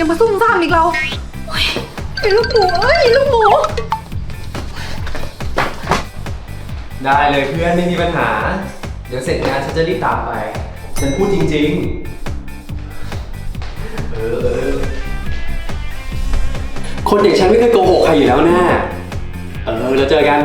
ยังมาซุ่มซ่ามอีกเราโอ๊ยไอ้ลูกหมูเอ้ยลูกหมู ได้เลยเพื่อนไม่มีปัญหา เดี๋ยวเสร็จงานฉันจะรีบตามไป ฉันพูดจริงๆ เออเออคนอย่างฉันไม่เคยโกหกใครอยู่แล้วแน่เออแล้วเจอกัน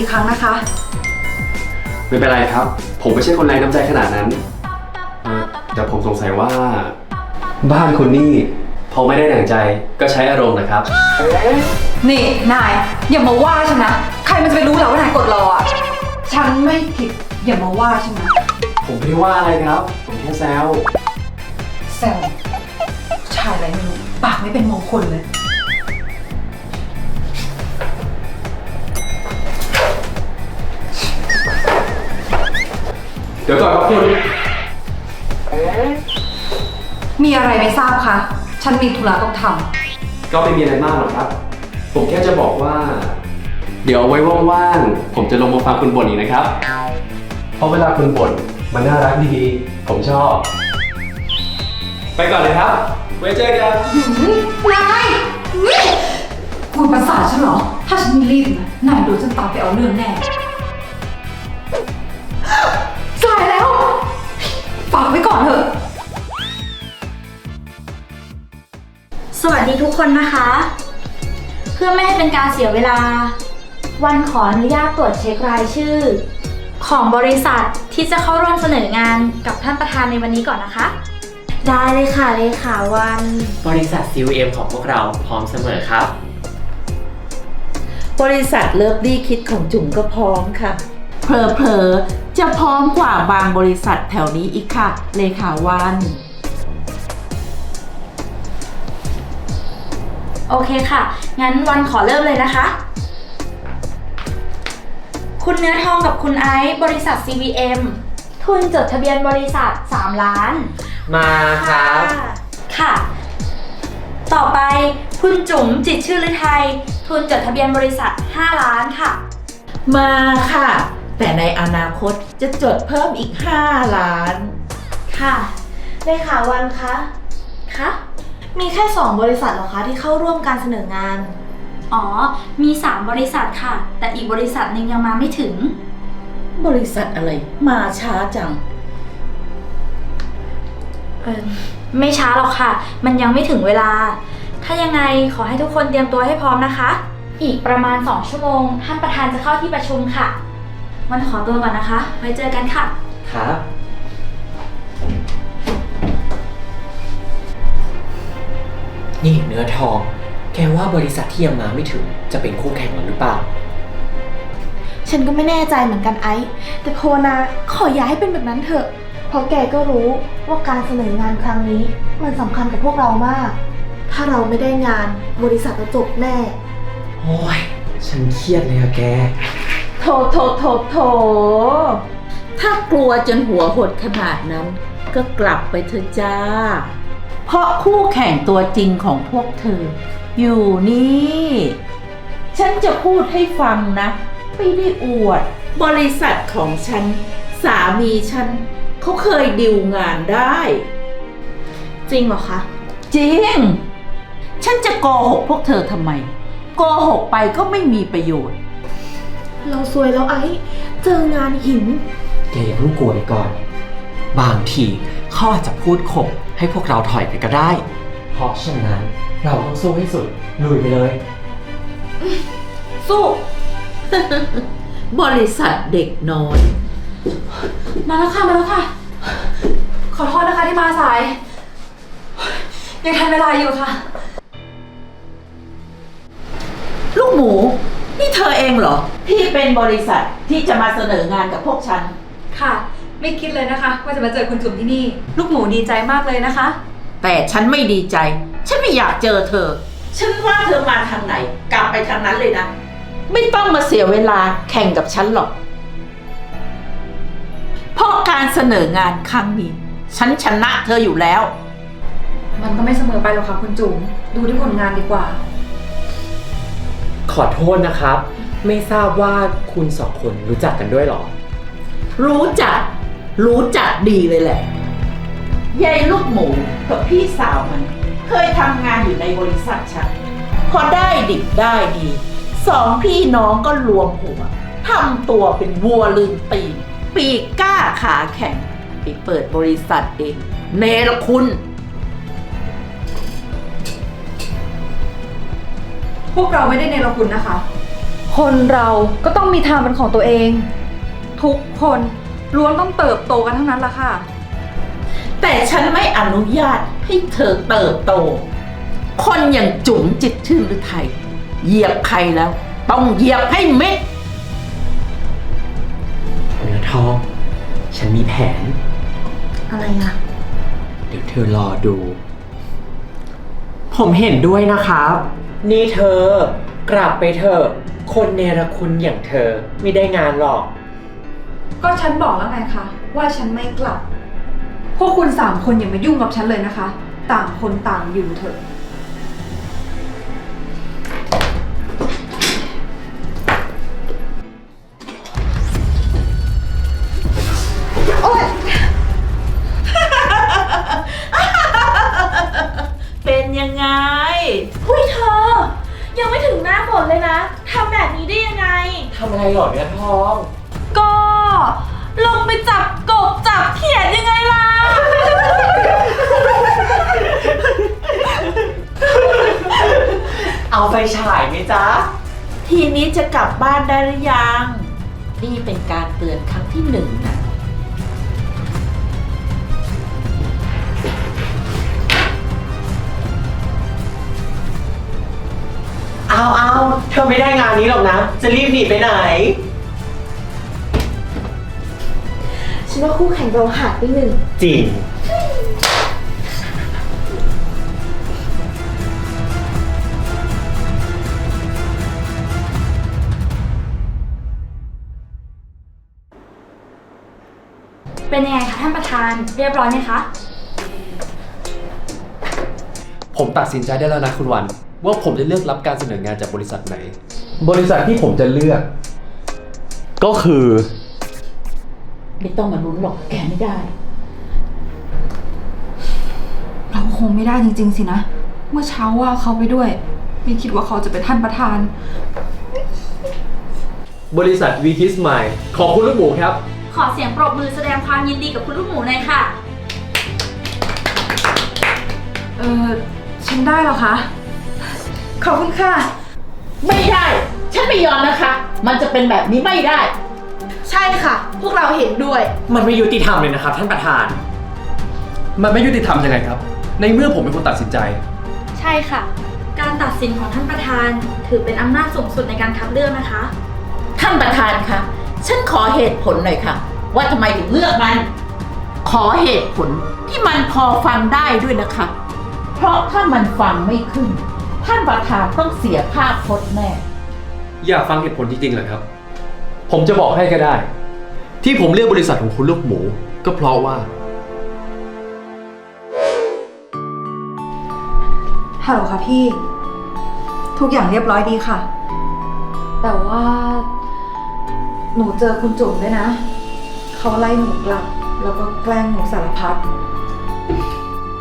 อบคุณอีกครั้งนะคะ ไม่เป็นไรครับ ผมไม่ใช่คนไร้น้ำใจขนาดนั้นเออแต่ผมสงสัยว่า บ้านคุณนี่พอไม่ได้ดั่งใจก็ใช้อารมณ์นะครับ นี่นายอย่ามาว่าฉันนะ ใครมันจะไปรู้เหรอว่านายกดรออะ ฉันไม่ผิดอย่ามาว่าฉันนะผมไม่ได้ว่าอะไรครับ ผมแค่แซว แซวชายอะไรไม่รู้ปากไม่เป็นมงคลเลย ดี๋ยวก่อนครับคุณมีอะไรไม่ทราบคะ ฉันมีธุระต้องทก็ไม่มีอะไรมากหรอกครับ ผมแค่จะบอกว่า เดี๋ยวเอาไว้ว่างๆ ผมจะลงมาฟังคุณบ่นอีกนะครับ เพราะเวลาคุณบ่นมันน่ารักดีผมชอบ ไปก่อนเลยครับ ไว้เจอกันำนายนี่คุณประสาทฉันเหรอ ถ้าฉันไม่รีบนะนายโดนฉันตามไปเอาเรื่องแน่ากไว้ก่อนเถอะ สวัสดีทุกคนนะคะ เพื่อไม่ให้เป็นการเสียเวลา วันขออนุญาตตรวจเช็ครายชื่อ ของบริษัทที่จะเข้าร่วมเสนองานกับท่านประธานในวันนี้ก่อนนะคะ ได้เลยค่ะเลขาวัน บริษัท CUM ของพวกเราพร้อมเสมอครับ บริษัทเลิฟลี่คิดของจุ๋มก็พร้อมค่ะเพลอๆ จะพร้อมกว่าบางบริษัทแถวนี้อีกค่ะ เลขาวัน โอเคค่ะ งั้นวันขอเริ่มเลยนะคะ คุณเนื้อทองกับคุณไอซ์บริษัท CVM ทุนจดทะเบียนบริษัท 3 ล้าน มาครับ ค่ะ ต่อไปคุณจุ๋มจิตรชื่อฤทัยทุนจดทะเบียนบริษัท 5 ล้านค่ะ มาค่ะ แต่ในอนาคตจะจดเพิ่มอีก 5 ล้าน ค่ะเลขาวันคะคะ มีแค่ 2 บริษัทเหรอคะที่เข้าร่วมการเสนองาน อ๋อ มี 3 บริษัทค่ะ แต่อีกบริษัทหนึ่งยังมาไม่ถึง บริษัทอะไร มาช้าจัง เออไม่ช้าหรอกค่ะ มันยังไม่ถึงเวลา ถ้ายังไงขอให้ทุกคนเตรียมตัวให้พร้อมนะคะ อีกประมาณ 2 ชั่วโมง ท่านประธานจะเข้าที่ประชุมค่ะ มันขอตัวก่อนนะคะ ไว้เจอกันค่ะ ครับ นี่เนื้อทอง แกว่าบริษัทที่ยังมาไม่ถึงจะเป็นคู่แข่งเราหรือเปล่า ฉันก็ไม่แน่ใจเหมือนกันไอซ์แต่ภาวนาขออย่าให้เป็นแบบนั้นเถอะ เพราะแกก็รู้ว่าการเสนองานครั้งนี้ มันสำคัญกับพวกเรามาก ถ้าเราไม่ได้งานบริษัทจะจบแน่ โอ้ย ฉันเครียดเลยอะแก โถโถโถโถถ้ากลัวจนหัวหดขนาดนั้น ก็กลับไปเถอะจ้า เพราะคู่แข่งตัวจริงของพวกเธอ อยู่นี่ ฉันจะพูดให้ฟังนะ ไม่ได้อวด บริษัทของฉัน สามีฉันเขาเคยดิวงานได้ จริงเหรอคะ จริง ฉันจะโกหกพวกเธอทำไม โกหกไปก็ไม่มีประโยชน์ เราซวยแล้วไอซ์เจองานหิน แกอย่าเพิ่งกลัวไปก่อน บางทีเขาอาจจะพูดข่มให้พวกเราถอยไปก็ได้ เพราะฉะนั้นเราต้องสู้ให้สุด ลุยไปเลย สู้ บริษัทเด็กน้อย มาแล้วค่ะ มาแล้วค่ะ ขอโทษนะคะที่มาสาย ยังทันเวลาอยู่ค่ะ ลูกหมู นี่เธอเองเหรอ ที่เป็นบริษัทที่จะมาเสนองานกับพวกฉัน ค่ะ ไม่คิดเลยนะคะ ว่าจะมาเจอคุณจุ๋มที่นี่ ลูกหมูดีใจมากเลยนะคะ แต่ฉันไม่ดีใจ ฉันไม่อยากเจอเธอ ฉันว่าเธอมาทางไหน กลับไปทางนั้นเลยนะ ไม่ต้องมาเสียเวลาแข่งกับฉันหรอก เพราะการเสนองานครั้งนี้ ฉันชนะเธออยู่แล้ว มันก็ไม่เสมอไปหรอกค่ะคุณจุ๋มดูที่ผลงานดีกว่า ขอโทษนะครับ ไม่ทราบว่าคุณสองคนรู้จักกันด้วยเหรอ รู้จัก รู้จักดีเลยแหละยายลูกหมูกับพี่สาวมัน เคยทำงานอยู่ในบริษัทฉันพอได้ดิบได้ดีสองพี่น้องก็รวมหัวทำตัวเป็นวัวลืมตีนปีกกล้าขาแข็งไปเปิดบริษัทเอง เนรคุณ พวกเราไม่ได้เนรคุณนะคะ คนเราก็ต้องมีทางเป็นของตัวเอง ทุกคนล้วนต้องเติบโตกันทั้งนั้นละค่ะ แต่ฉันไม่อนุญาตให้เธอเติบโต คนอย่างจุ๋มจิตชื่นหรือไทย เหยียบใครแล้ว ต้องเหยียบให้เม็ดเนื้อทอง ฉันมีแผน อะไรอะเดี๋ยวเธอรอดู ผมเห็นด้วยนะครับ นี่เธอกลับไปเถอะคนเนรคุณอย่างเธอไม่ได้งานหรอก ก็ฉันบอกแล้วไงคะว่าฉันไม่กลับ พวกคุณสามคนอย่ามายุ่งกับฉันเลยนะคะ ต่างคนต่างอยู่เถอะ จะกลับบ้านได้หรือยัง นี่เป็นการเตือนครั้งที่หนึ่งนะเอาเอาเธอไม่ได้งานนี้หรอกนะ จะรีบหนีไปไหน ฉันว่าคู่แข่งเราหาดไปหนึ่ง จริง เป็นยังไงคะท่านประธานเรียบร้อยไหมคะ ผมตัดสินใจได้แล้วนะคุณวัน ว่าผมจะเลือกรับการเสนองานจากบริษัทไหน บริษัทที่ผมจะเลือก ก็คือ ไม่ต้องมาลุ้นหรอกแกไม่ได้ เราคงไม่ได้จริงๆสินะ เมื่อเช้าว่าเขาไปด้วย ไม่คิดว่าเขาจะเป็นท่านประธาน บริษัท v k i s m i l e ขอบคุณลูกหมูครับข อเสียงปรบมือแสดงความยินดีกับคุณลูกหมูหน่อยค่ะ เออฉันได้เหรอคะ ขอบคุณค่ะ ไม่ได้ ฉันไม่ยอมนะคะ มันจะเป็นแบบนี้ไม่ได้ ใช่ค่ะ พวกเราเห็นด้วย มันไม่ยุติธรรมเลยนะครับ ท่านประธาน มันไม่ยุติธรรมยังไงครับ ในเมื่อผมเป็นคนตัดสินใจ ใช่ค่ะ การตัดสินของท่านประธาน ถือเป็นอำนาจสูงสุดในการคัดเลือกนะคะ ท่านประธานคะ ฉันขอเหตุผลหน่อยค่ะ ว่าทำไมถึงเลือกมัน ขอเหตุผลที่มันพอฟังได้ด้วยนะคะ เพราะถ้ามันฟังไม่ขึ้น ท่านประธานต้องเสียภาพพจน์แน่ อยากฟังเหตุผลจริงๆเหรอครับ ผมจะบอกให้ก็ได้ ที่ผมเลือกบริษัทของคุณลูกหมู ก็เพราะว่า ฮัลโหลค่ะพี่ ทุกอย่างเรียบร้อยดีค่ะ แต่ว่า หนูเจอคุณจุ๋มด้วยนะ เขาไล่หนูกลับ แล้วก็แกล้งหนูสารพัด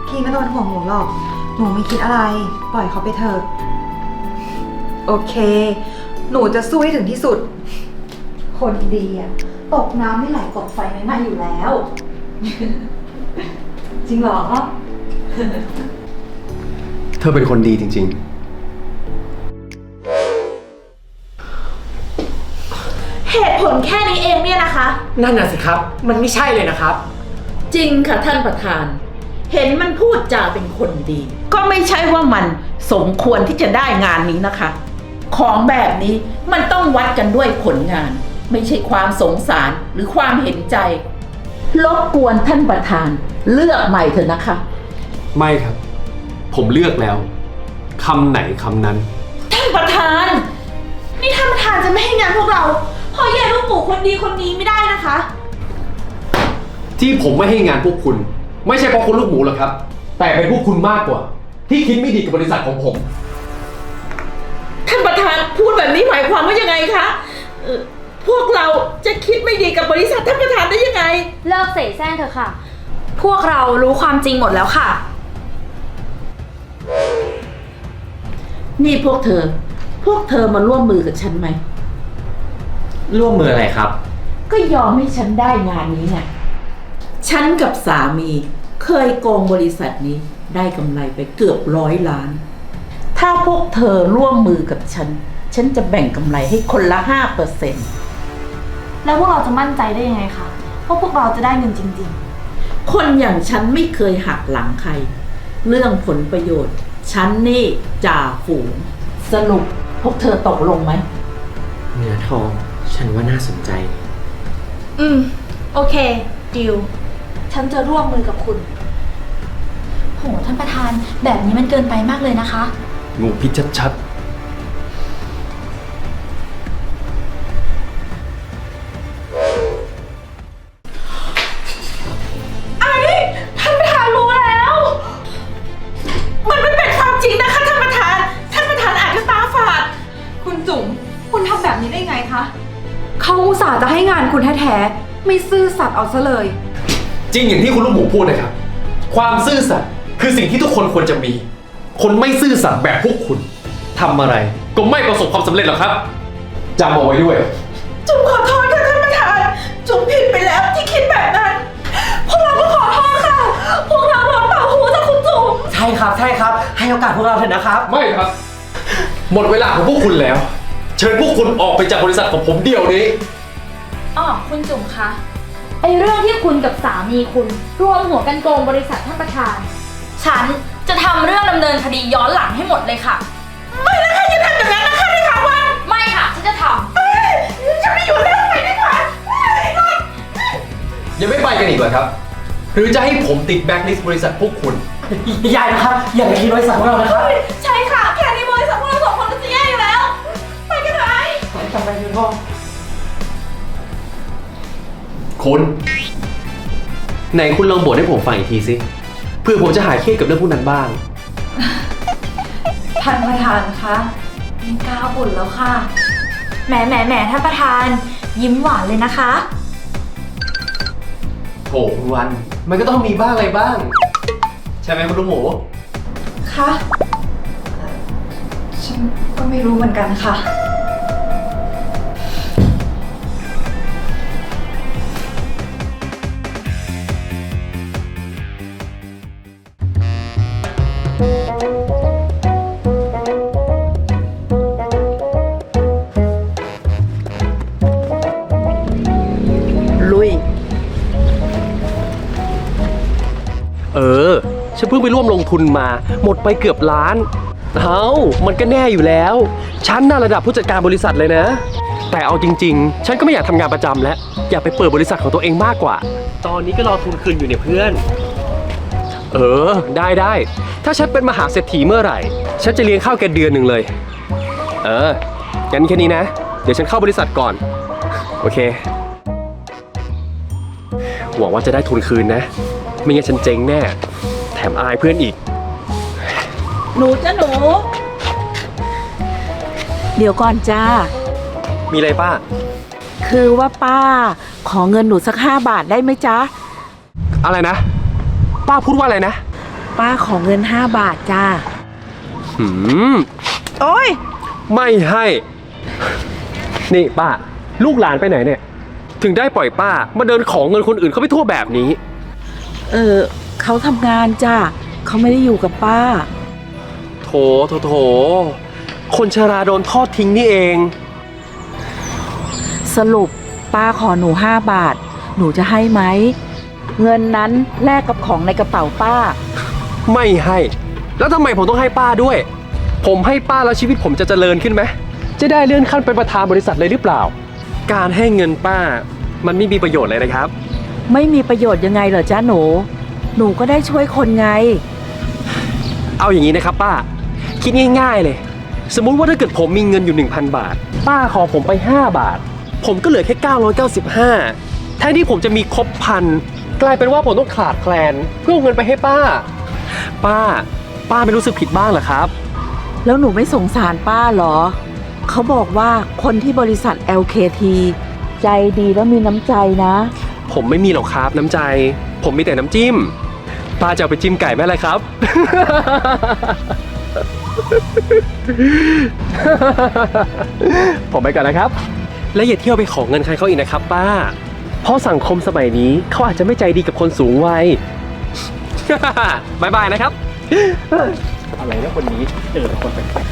พี่ไม่ต้องเป็นห่วงหนูหรอก หนูไม่คิดอะไร ปล่อยเขาไปเถอะ โอเค หนูจะสู้ให้ถึงที่สุด คนดีอะตกน้ำไม่ไหลตกไฟไม่ไหม้อยู่แล้ว จริงเหรอ เธอเป็นคนดีจริง ๆ ตุผลแค่นี้เองเนี่ยนะคะ นั่นน่ะสิครับ มันไม่ใช่เลยนะครับ จริงค่ะท่านประธาน เห็นมันพูดจาเป็นคนดี ก็ไม่ใช่ว่ามันสมควรที่จะได้งานนี้นะคะ ของแบบนี้มันต้องวัดกันด้วยผลงาน ไม่ใช่ความสงสารหรือความเห็นใจรบกวนท่านประธาน เลือกใหม่เถอะนะคะ ไม่ครับ ผมเลือกแล้วคำไหนคำนั้น ท่านประธาน นี่ท่านประธานจะไม่ให้งานพวกเราเพราะแย่ลูกหมูคนดีคนนี้ไม่ได้นะคะ ที่ผมไม่ให้งานพวกคุณ ไม่ใช่เพราะคุณลูกหมูหรอกครับ แต่เป็นพวกคุณมากกว่า ที่คิดไม่ดีกับบริษัทของผม ท่านประธานพูดแบบนี้หมายความว่ายังไงคะเอ่อพวกเราจะคิดไม่ดีกับบริษัทท่านประธานได้ยังไง เลิกเสแสร้งเถอะค่ะ พวกเรารู้ความจริงหมดแล้วค่ะ นี่พวกเธอ พวกเธอมาร่วมมือกับฉันไหม ร่วมมืออะไรครับ ก็ยอมให้ฉันได้งานนี้ไงฉันกับสามีเคยโกงบริษัทนี้ได้กำไรไปเกือบร้อยล้าน ถ้าพวกเธอร่วมมือกับฉัน ฉันจะแบ่งกำไรให้คนละห้าเปอร์เซ็นต์แล้วพวกเราจะมั่นใจได้ยังไงคะว่าพวกเราจะได้เงินจริง คนอย่างฉันไม่เคยหักหลังใคร เรื่องผลประโยชน์ ฉันนี่จ่าฝูง สรุปพวกเธอตกลงไหม เนื้อทอง ฉันว่าน่าสนใจๆอืม โอเค ดิว ฉันจะร่วมมือกับคุณ โห ท่านประธาน แบบนี้มันเกินไปมากเลยนะคะ งูพิษชัดท่ เอาซะเลยๆจริงอย่างที่คุณลูกหมูพูดนะครับ ความซื่อสัตย์คือสิ่งที่ทุกคนควรจะมี คนไม่ซื่อสัตย์แบบพวกคุณทำอะไรก็ไม่ประสบความสำเร็จหรอกครับจำเอาไว้ด้วย จุ๋มขอโทษค่ะท่านประธาน จุ๋มผิดไปแล้วที่คิดแบบนั้น พวกเราก็ขอโทษค่ะ พวกเราโดนเป่าหูจากคุณจุ๋ม ใช่ครับใช่ครับ ให้โอกาสพวกเราเถอะนะครับ ไม่ครับ หมดเวลาของพวกคุณแล้ว เชิญพวกคุณออกไปจากบริษัทของผมเดี๋ยวนี้ อ๋อ คุณจุ๋มคะ ไอเรื่องที่คุณกับสามีคุณรวมหัวกันโกงบริษัทท่านประธาน ฉันจะทำเรื่องดำเนินคดีย้อนหลังให้หมดเลยค่ะ ไม่แล้วใครจะทำอย่างนั้นนะคะในข่าววันไม่ค่ะ ฉันจะทำฉันไม่อยู่แล้วไปดีกว่ายังไม่ไปกันอีกเหรอครับ หรือจะให้ผมติดแบ็คลิสต์บริษัทพวกคุณอย่านะครับ อย่าไปคิดบริษัทของเรานะครับใช่ค่ะ แค่ในบริษัทพวกเราสองคนก็จะแย่อยู่แล้ว ไปกันเถอะไอ้จำไปเนื้อทอง คุณไหนคุณลองบ่นให้ผมฟังอีกทีสิเพื่อผมจะหายเครียดกับเรื่องพวกนั้นบ้าง ท่านประธานคะไม่กล้าบ่นแล้วค่ะ แหมแหมแหมท่านประธาน ยิ้มหวานเลยนะคะโอ้คุณวัน มันก็ต้องมีบ้างอะไรบ้าง ใช่ไหมคุณลูกหมู คะเอ่อฉันก็ไม่รู้เหมือนกันค่ะ ร่วมลงทุนมา หมดไปเกือบล้าน เอ้า มันก็แน่อยู่แล้ว ฉันน่าระดับผู้จัดการบริษัทเลยนะ แต่เอาจริง ๆ ฉันก็ไม่อยากทำงานประจำแล้ว อยากไปเปิดบริษัทของตัวเองมากกว่า ตอนนี้ก็รอทุนคืนอยู่เนี่ยเพื่อน เออ ได้ได้ ถ้าฉันเป็นมหาเศรษฐีเมื่อไหร่ ฉันจะเลี้ยงข้าวแกเดือนหนึ่งเลย เออ งั้นแค่นี้นะ เดี๋ยวฉันเข้าบริษัทก่อน โอเค หวังว่าจะได้ทุนคืนนะ ไม่งั้นฉันเจ๊งแน่ แถมอายเพื่อนอีก หนูจ้ะหนู เดี๋ยวก่อนจ้า มีอะไรป้า คือว่าป้า ขอเงินหนูสักห้าบาทได้ไหมจ๊ะ อะไรนะ ป้าพูดว่าอะไรนะ ป้าขอเงินห้าบาทจ้า หืม โอ้ย ไม่ให้ นี่ป้า ลูกหลานไปไหนเนี่ย ถึงได้ปล่อยป้า มาเดินของเงินคนอื่นเขาไปทั่วแบบนี้ เออ เขาทำงานจ้าเขาไม่ได้อยู่กับป้า โถ โถ โถ คนชราโดนทอดทิ้งนี่เอง สรุปป้าขอหนูห้าบาท หนูจะให้ไหม เงินนั้นแลกกับของในกระเป๋าป้า ไม่ให้ แล้วทำไมผมต้องให้ป้าด้วย ผมให้ป้าแล้วชีวิตผมจะเจริญขึ้นไหม จะได้เลื่อนขั้นเป็นประธานบริษัทเลยหรือเปล่า การให้เงินป้ามันไม่มีประโยชน์เลยนะครับ ไม่มีประโยชน์ยังไงเหรอจ้าหนู หนูก็ได้ช่วยคนไง เอาอย่างนี้นะครับป้า คิดง่าย ๆเลย สมมุติว่าถ้าเกิดผมมีเงินอยู่ 1,000 บาท ป้าขอผมไป 5 บาท ผมก็เหลือแค่ 995แทนที่ผมจะมีครบพันกลายเป็นว่าผมต้องขาดแคลน เพื่อเอาเงินไปให้ป้า ป้า ป้าไม่รู้สึกผิดบ้างเหรอครับ แล้วหนูไม่สงสารป้าเหรอ เขาบอกว่าคนที่บริษัท LKT ใจดีแล้วมีน้ำใจนะ ผมไม่มีหรอกครับน้ำใจ ผมมีแต่น้ำจิ้ม ป้าจะเอาไปจิ้มไก่ไหมล่ะครับ ผมไปก่อนนะครับ และอย่าเที่ยวไปของเงินใครเขาอีกนะครับ ป้า เพราะสังคมสมัยนี้เขาอาจจะไม่ใจดีกับคนสูงวัย บายบายนะครับ อะไรนะคนนี้เจอแต่คนแปลก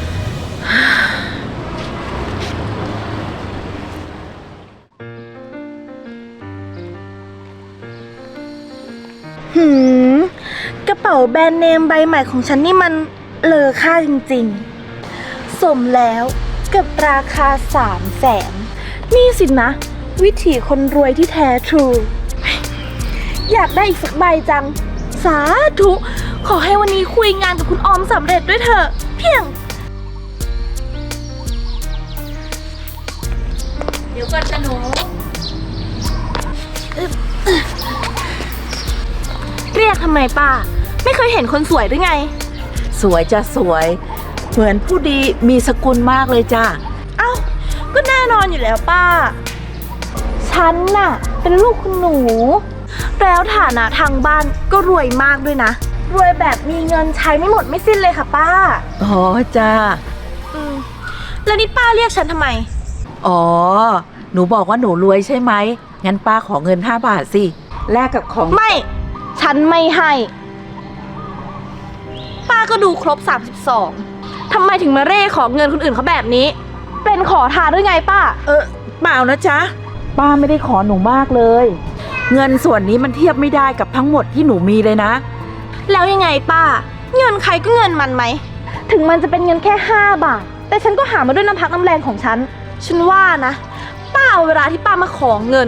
ๆ หืมกระเป๋าแบรนด์เนมใบใหม่ของฉันนี่มันเลอค่าจริงๆ สมแล้วกับราคาสามแสนนี่สินะ วิถีคนรวยที่แท้ทรู อยากได้อีกสักใบจัง สาธุ ขอให้วันนี้คุยงานกับคุณออมสำเร็จด้วยเถอะ เพียง เดี๋ยวก่อนจะหนูเรียกทำไมป้า เคยเห็นคนสวยหรือไง สวยจะสวย เหมือนผู้ดีมีสกุลมากเลยจ้าเอ้า ก็แน่นอนอยู่แล้วป้า ฉันน่ะ เป็นลูกคุณหนู แล้วฐานะทางบ้านก็รวยมากด้วยนะ รวยแบบมีเงินใช้ไม่หมดไม่สิ้นเลยค่ะป้า อ๋อจ้าอืมแล้วนี่ป้าเรียกฉันทำไม อ๋อ หนูบอกว่าหนูรวยใช่ไหม งั้นป้าขอเงิน 5 บาทสิ แลกกับของ ไม่ ฉันไม่ให้ ป้าก็ดูครบ 32ทำไมถึงมาเร่ขอเงินคนอื่นเขาแบบนี้ เป็นขอทานหรือไงป้า เออเปล่านะจ๊ะ ป้าไม่ได้ขอหนูมากเลย เงินส่วนนี้มันเทียบไม่ได้กับทั้งหมดที่หนูมีเลยนะ แล้วยังไงป้า เงินใครก็เงินมันไหม ถึงมันจะเป็นเงินแค่ 5 บาท แต่ฉันก็หามาด้วยน้ำพักน้ำแรงของฉัน ฉันว่านะ ป้าเอาเวลาที่ป้ามาขอเงิน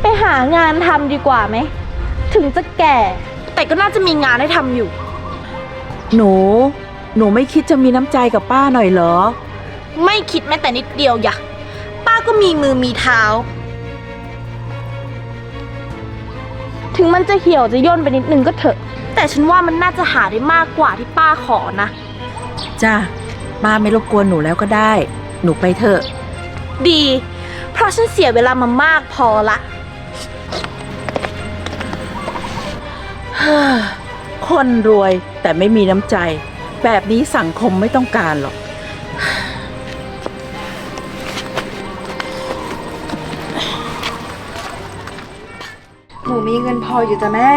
ไปหางานทำดีกว่าไหม ถึงจะแก่ แต่ก็น่าจะมีงานให้ทำอยู่ หนู หนูไม่คิดจะมีน้ำใจกับป้าหน่อยเหรอ ไม่คิดแม้แต่นิดเดียวอย่ะป้าก็มีมือมีเท้า ถึงมันจะเหี่ยวจะย่นไปนิดนึงก็เถอะ แต่ฉันว่ามันน่าจะหาได้มากกว่าที่ป้าขอนะ จ้าป้าไม่รบกวนหนูแล้วก็ได้ หนูไปเถอะ ดี เพราะฉันเสียเวลามามากพอละ คนรวยแต่ไม่มีน้ำใจ แบบนี้สังคมไม่ต้องการหรอก หนูมีเงินพออยู่จ้ะแม่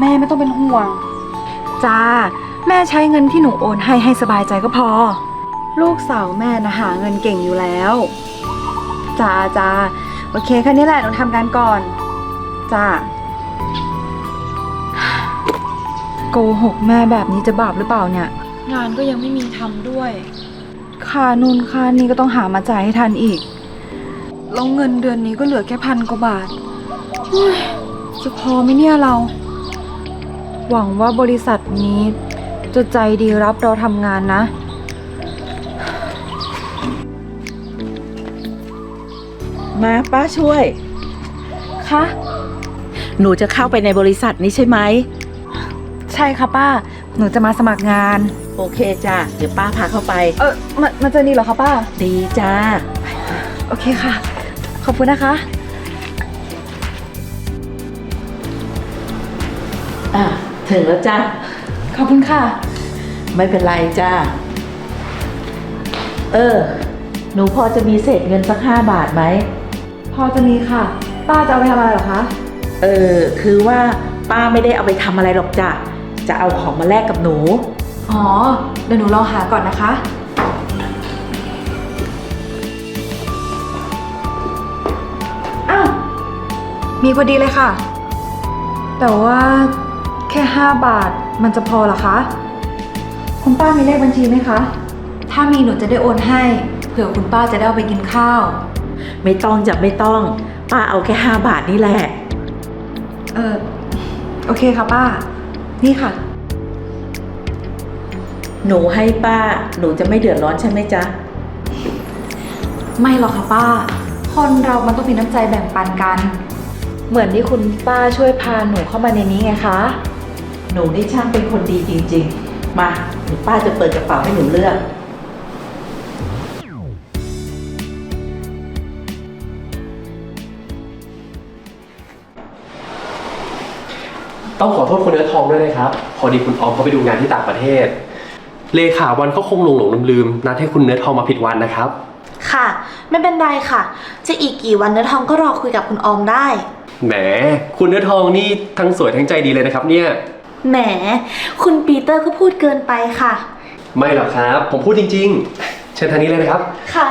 แม่ไม่ต้องเป็นห่วง จ้า แม่ใช้เงินที่หนูโอนให้ให้สบายใจก็พอ ลูกสาวแม่นะหาเงินเก่งอยู่แล้ว จ้าจ้าโอเคแค่นี้แหละหนูทำงานก่อน จ้า โกหกแม่แบบนี้จะบาปหรือเปล่าเนี่ย งานก็ยังไม่มีทำด้วย ค่านู่นค่านี่ก็ต้องหามาจ่ายให้ทันอีก แล้วเงินเดือนนี้ก็เหลือแค่พันกว่าบาทจะพอไหมเนี่ยเรา หวังว่าบริษัทนี้จะใจดีรับเราทำงานนะ มาป้าช่วย คะ หนูจะเข้าไปในบริษัทนี้ใช่ไหม ใช่ค่ะป้า หนูจะมาสมัครงาน โอเคจ้าเดี๋ยวป้าพาเข้าไป เออมันมันจะดีเหรอคะป้า ดีจ้า โอเคค่ะ ขอบคุณนะคะ อะ ถึงแล้วจ้าขอบคุณค่ะ ไม่เป็นไรจ้าเออ หนูพอจะมีเศษเงินสักห้าบาทไหม พอจะมีค่ะ ป้าจะเอาไปทำอะไรเหรอคะ เออ คือว่าป้าไม่ได้เอาไปทำอะไรหรอกจ้ะ จะเอาของมาแลกกับหนู อ๋อ เดี๋ยวหนูลองหาก่อนนะคะ อ้าว มีพอดีเลยค่ะ แต่ว่าแค่ 5 บาทมันจะพอเหรอคะ คุณป้ามีเลขบัญชีไหมคะ ถ้ามีหนูจะได้โอนให้ เผื่อคุณป้าจะได้เอาไปกินข้าว ไม่ต้องจะไม่ต้อง ป้าเอาแค่ห้าบาทนี่แหละ เออ โอเคค่ะป้า นี่ค่ะ หนูให้ป้า หนูจะไม่เดือดร้อนใช่ไหมจ๊ะ ไม่หรอกค่ะป้า คนเรามันต้องมีน้ำใจแบ่งปันกัน เหมือนที่คุณป้าช่วยพาหนูเข้ามาในนี้ไงคะ หนูนี่ช่างเป็นคนดีจริง ๆ มาเดี๋ยวป้าจะเปิดกระเป๋าให้หนูเลือก ต้องขอโทษคุณเนื้อทองด้วยนะครับ พอดีคุณออมเขาไปดูงานที่ต่างประเทศ เลขาวันเขาคงหลงหลงลืมลืมๆนัดให้คุณเนื้อทองมาผิดวันนะครับ ค่ะ ไม่เป็นไรค่ะ จะอีกกี่วันเนื้อทองก็รอคุยกับคุณออมได้ แหม คุณเนื้อทองนี่ทั้งสวยทั้งใจดีเลยนะครับ เนี่ย แหม คุณปีเตอร์ก็พูดเกินไปค่ะ ไม่หรอกครับ ผมพูดจริง ๆ เชิญทางนี้เลยนะครับ ค่ะ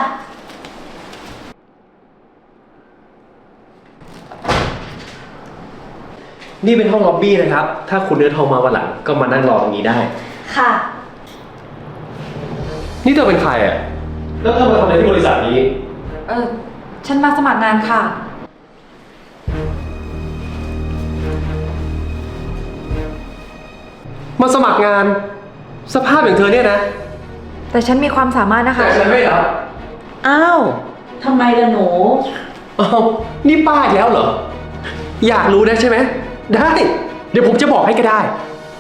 นี่เป็นห้องล็อบบี้นะครับ ถ้าคุณเนื้อทองมาวันหลังก็มานั่งรอตรงนี้ได้ ค่ะ นี่เธอเป็นใครอะ แล้วเธอมาทำอะไรที่บริษัทนี้ เออ ฉันมาสมัครงานค่ะ มาสมัครงาน สภาพอย่างเธอเนี่ยนะ แต่ฉันมีความสามารถนะคะ แต่ฉันไม่รับอ้าว ทำไมล่ะหนู อ้าวนี่ป้าอีกแล้วเหรอ อยากรู้นะใช่ไหม ได้ เดี๋ยวผมจะบอกให้ก็ได้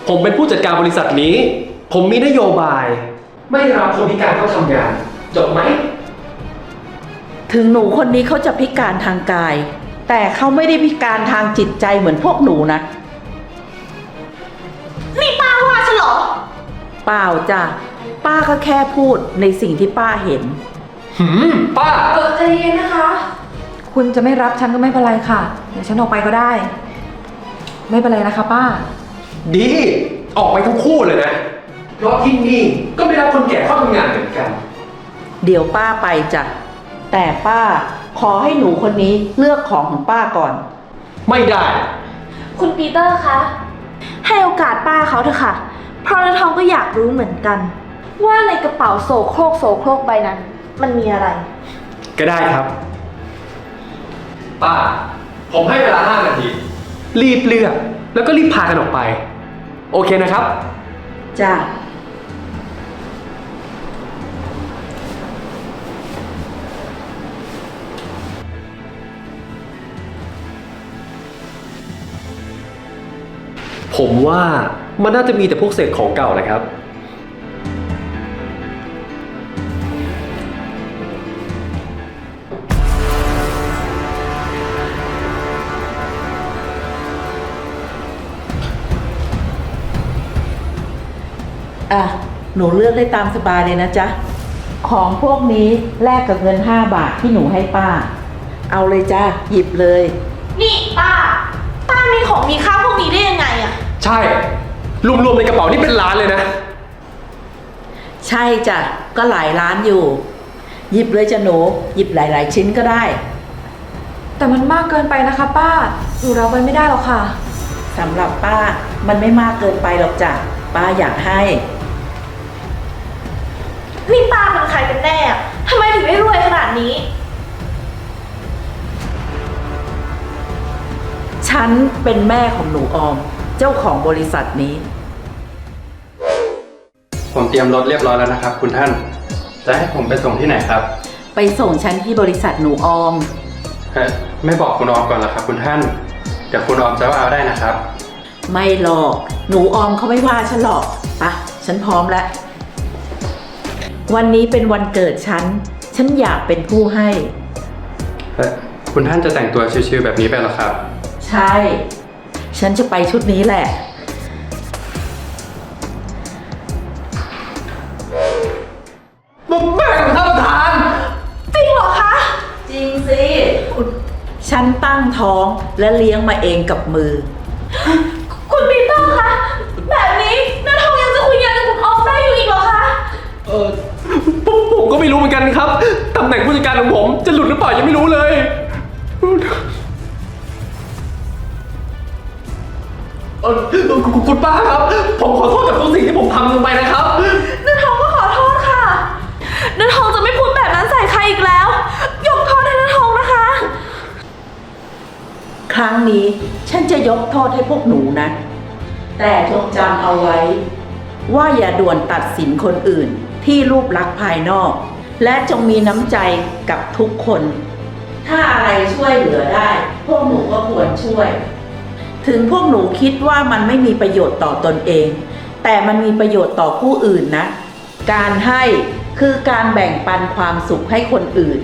ผมเป็นผู้จัดการบริษัทนี้ ผมมีนโยบาย ไม่รับคนพิการเข้าทำงาน จบไหม ถึงหนูคนนี้เขาจะพิการทางกาย แต่เขาไม่ได้พิการทางจิตใจเหมือนพวกหนูนะ นี่ป้าว่าฉันเหรอ เปล่าจ้ะป้าก็แค่พูดในสิ่งที่ป้าเห็น หืม ป้า เออใจเย็นนะคะ คุณจะไม่รับฉันก็ไม่เป็นไรค่ะ เดี๋ยวฉันออกไปก็ได้ ไม่เป็นไรนะคะป้า ดี ออกไปทั้งคู่เลยนะ เพราะที่นี่ก็ไม่รับคนแก่เข้าทำงานเหมือนกัน เดี๋ยวป้าไปจ้ะ แต่ป้าขอให้หนูคนนี้เลือกของของป้าก่อน ไม่ได้ คุณปีเตอร์คะ ให้โอกาสป้าเขาเถอะค่ะ เพราะเนื้อทองก็อยากรู้เหมือนกัน ว่าในกระเป๋าโสโครกโสโครกใบนั้น มันมีอะไร ก็ได้ครับ ป้า ผมให้เวลาห้านาที รีบเลือก แล้วก็รีบพากันออกไป โอเคนะครับ จ้ะผมว่ามันน่าจะมีแต่พวกเศษของเก่านะครับ อะ หนูเลือกได้ตามสบายเลยนะจ๊ะ ของพวกนี้แลกกับเงิน 5 บาทที่หนูให้ป้า เอาเลยจ้ะหยิบเลย นี่ป้า ป้ามีของมีค่าพวกนี้ได้ยังไงอะใช่ รวมๆในกระเป๋านี่เป็นล้านเลยนะ ใช่จ้ะก็หลายร้านอยู่ หยิบเลยจ้ะหนู หยิบหลาย ๆ ชิ้นก็ได้ แต่มันมากเกินไปนะคะ ป้าหนูรับไว้ไม่ได้หรอกค่ะ สำหรับป้ามันไม่มากเกินไปหรอกจ้ะป้าอยากให้ นี่ป้าเป็นใครกันแน่อะทำไมถึงได้รวยขนาดนี้ ฉันเป็นแม่ของหนูออม เจ้าของบริษัทนี้ ผมเตรียมรถเรียบร้อยแล้วนะครับ คุณท่าน จะให้ผมไปส่งที่ไหนครับไปส่งฉันที่บริษัทหนูออม ฮะไม่บอกคุณออมก่อนเหรอครับ คุณท่าน เดี๋ยวคุณออมจะว่าเอาได้นะครับ ไม่หรอก หนูออมเขาไม่ว่าฉันหรอกปะฉันพร้อมแล้ว วันนี้เป็นวันเกิดฉัน ฉันอยากเป็นผู้ให้ เอ่อคุณท่านจะแต่งตัวชิวๆแบบนี้ไปเหรอครับ ใช่ ฉันจะไปชุดนี้แหละแม่ของท่านประธานจริงสิ ฉันตั้งท้องและเลี้ยงมาเองกับมือ คุณปีเตอร์คะ แบบนี้น้าทองยังจะคุยงานกับคุณออมได้อยู่อีกเหรอคะ เออผมผมก็ ไม่รู้เหมือนกันครับตำแหน่งผู้จัดการของผมจะหลุดหรือเปล่ายังไม่รู้เลย เออคุณคุณป้าครับ ผมขอโทษกับทุกสิ่งที่ผมทำลงไปนะครับ เนื้อทองก็ขอโทษค่ะ เนื้อทองจะไม่พูดแบบนั้นใส่ใครอีกแล้ว ยกโทษให้เนื้อทองนะคะ ครั้งนี้ฉันจะยกโทษให้พวกหนูนะ แต่จงจำเอาไว้ ว่าอย่าด่วนตัดสินคนอื่นที่รูปลักษณ์ภายนอก และจงมีน้ำใจกับทุกคน ถ้าอะไรช่วยเหลือได้ พวกหนูก็ควรช่วย ถึงพวกหนูคิดว่ามันไม่มีประโยชน์ต่อตนเอง แต่มันมีประโยชน์ต่อผู้อื่นนะ การให้คือการแบ่งปันความสุขให้คนอื่น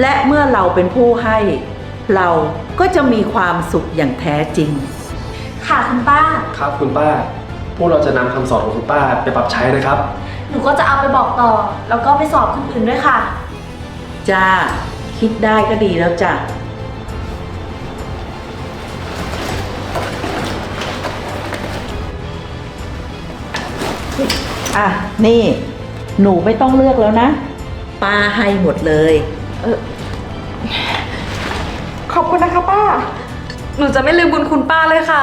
และเมื่อเราเป็นผู้ให้ เราก็จะมีความสุขอย่างแท้จริง ค่ะคุณป้า ครับคุณป้า พวกเราจะนำคำสอนของคุณป้าไปปรับใช้นะครับห นูก็จะเอาไปบอกต่อ แล้วก็ไปสอบคนอื่นด้วยค่ะ จ้า คิดได้ก็ดีแล้วจ้ะ อะ นี่ หนูไม่ต้องเลือกแล้วนะป้าให้หมดเลย ขอบคุณนะคะป้า หนูจะไม่ลืมบุญคุณป้าเลยค่ะ